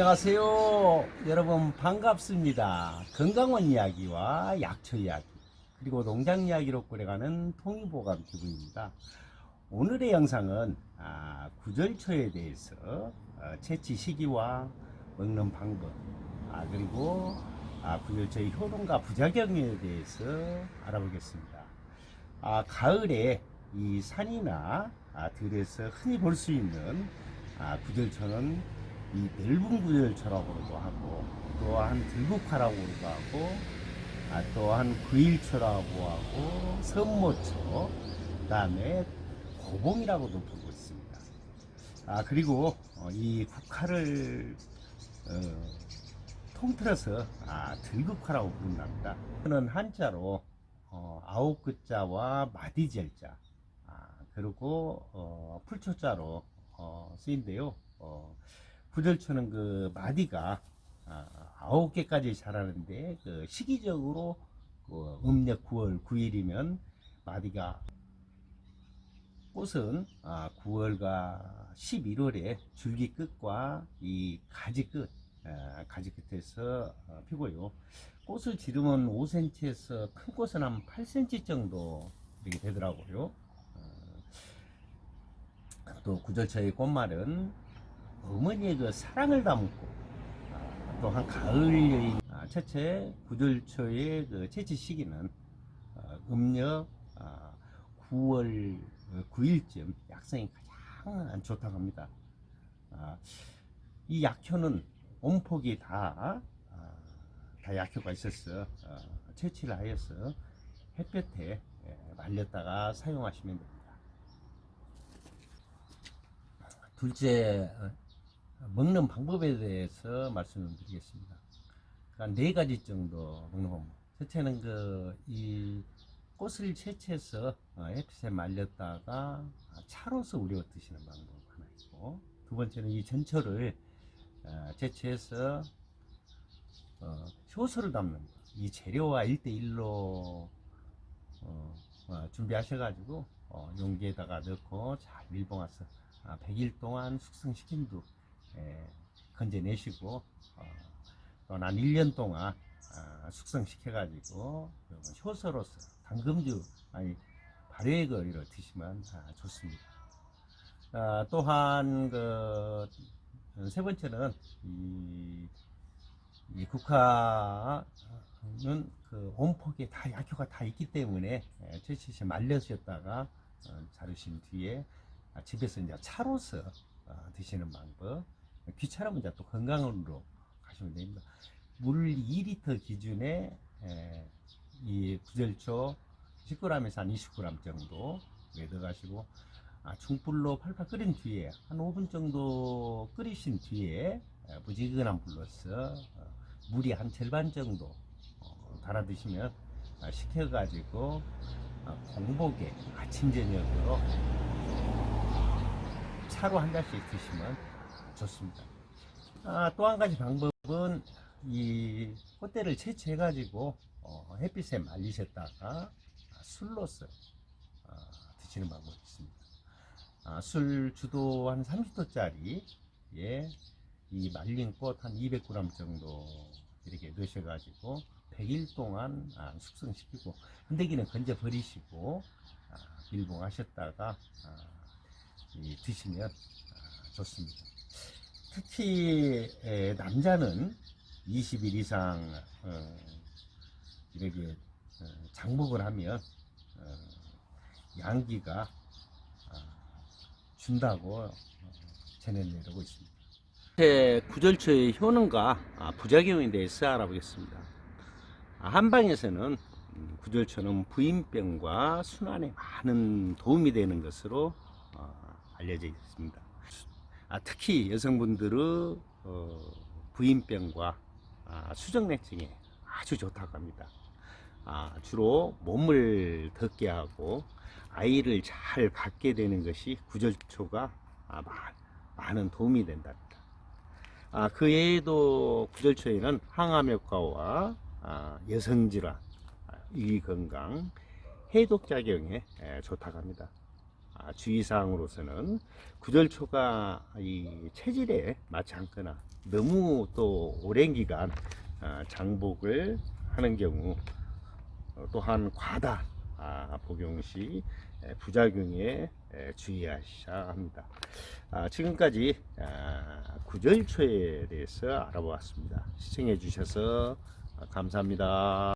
안녕하세요. 여러분 반갑습니다. 건강원 이야기와 약초 이야기 그리고 농장 이야기로 꾸려가는 통일보감 기부입니다. 오늘의 영상은 아, 구절초에 대해서 어, 채취 시기와 먹는 방법 아, 그리고 아, 구절초의 효능과 부작용에 대해서 알아보겠습니다. 아, 가을에 이 산이나 아, 들에서 흔히 볼 수 있는 아, 구절초는 이 넓은 구절초라고도 하고 또한 들국화라고도 하고 아, 또한 구일초라고 하고 선모초 그다음에 고봉이라고도 부르고 있습니다. 아 그리고 어, 이 국화를 어, 통틀어서 아, 들국화라고 부른답니다. 저는 한자로 어, 아홉 글자와 마디젤자 아, 그리고 어, 풀초자로 어, 쓰인데요. 어, 구절초는 그 마디가 아, 아홉 개까지 자라는데 그 시기적으로 그 음력 9월 9일이면 마디가 꽃은 아, 9월과 11월에 줄기 끝과 이 가지 끝 아, 가지 끝에서 어, 피고요. 꽃을 지르면 5cm에서 큰 꽃은 한 8cm 정도 되더라고요. 어, 또 구절초의 꽃말은 어머니의 그 사랑을 담고 아, 또한 가을 여인 아, 첫째 구절초의 그 채취 시기는 어, 음력 아, 9월 9일쯤 약성이 가장 좋다고 합니다. 아, 이 약효는 온폭이 다, 아, 다 약효가 있어서 어, 채취를 하여서 햇볕에 예, 말렸다가 사용하시면 됩니다. 둘째, 어, 먹는 방법에 대해서 말씀을 드리겠습니다. 그러니까 네 가지 정도 먹는 방법. 첫째는 그, 이 꽃을 채취해서 어, 햇빛에 말렸다가 차로서 우려 드시는 방법 하나 있고, 두 번째는 이 전초를 어, 채취해서 어, 효소를 담는 거. 이 재료와 1대1로 어, 어, 준비하셔가지고 어, 용기에다가 넣고 잘 밀봉해서 아, 100일 동안 숙성시킨 후 예, 건져내시고 어, 또한 1년 동안 아, 숙성시켜 가지고 여러분 효소로서 당금주 아니 발효액을 드시면 아, 좋습니다. 아, 또한 그 세 번째는 이, 이 국화는 그 온폭에 다 약효가 다 있기 때문에 예, 채취시 말려셨다가 어, 자르신 뒤에 아, 집에서 이제 차로서 어, 드시는 방법. 귀찮으면 또 건강으로 가시면 됩니다. 물 2리터 기준에 에, 이 구절초 10g에서 한 20g 정도 넣어가시고 아, 중불로 팔팔 끓인 뒤에 한 5분 정도 끓이신 뒤에 에, 무지근한 불로서 어, 물이 한 절반 정도 어, 달아 드시면 아, 식혀가지고 어, 공복에 아침 저녁으로 차로 한 잔씩 드시면 좋습니다. 아, 또 한 가지 방법은 이 꽃대를 채취해 가지고 어, 햇빛에 말리셨다가 술로서 어, 드시는 방법이 있습니다. 아, 술 주도 한 30도짜리에 이 말린 꽃 한 200g 정도 이렇게 넣으셔가지고 100일 동안 아, 숙성시키고 흔들기는 건져 버리시고 아, 밀봉하셨다가 아, 이 드시면 아, 좋습니다. 특히 에, 남자는 20일 이상 어, 이렇게 어, 장복을 하면 어, 양기가 아, 준다고 어, 전해내고 있습니다. 구절초의 효능과 아, 부작용에 대해서 알아보겠습니다. 아, 한방에서는 음, 구절초는 부인병과 순환에 많은 도움이 되는 것으로 어, 알려져 있습니다. 아, 특히 여성분들의 어, 부인병과 아, 수정내증에 아주 좋다고 합니다. 아, 주로 몸을 덥게 하고 아이를 잘 갖게 되는 것이 구절초가 아, 마- 많은 도움이 된답니다. 아, 그 외에도 구절초에는 항암 효과와 아, 여성질환, 아, 위건강, 해독작용에 에, 좋다고 합니다. 아, 주의사항으로서는 구절초가 이 체질에 맞지 않거나 너무 또 오랜 기간 아, 장복을 하는 경우 어, 또한 과다 아, 복용 시 에, 부작용에 에, 주의하셔야 합니다. 아, 지금까지 아, 구절초에 대해서 알아보았습니다. 시청해 주셔서 감사합니다.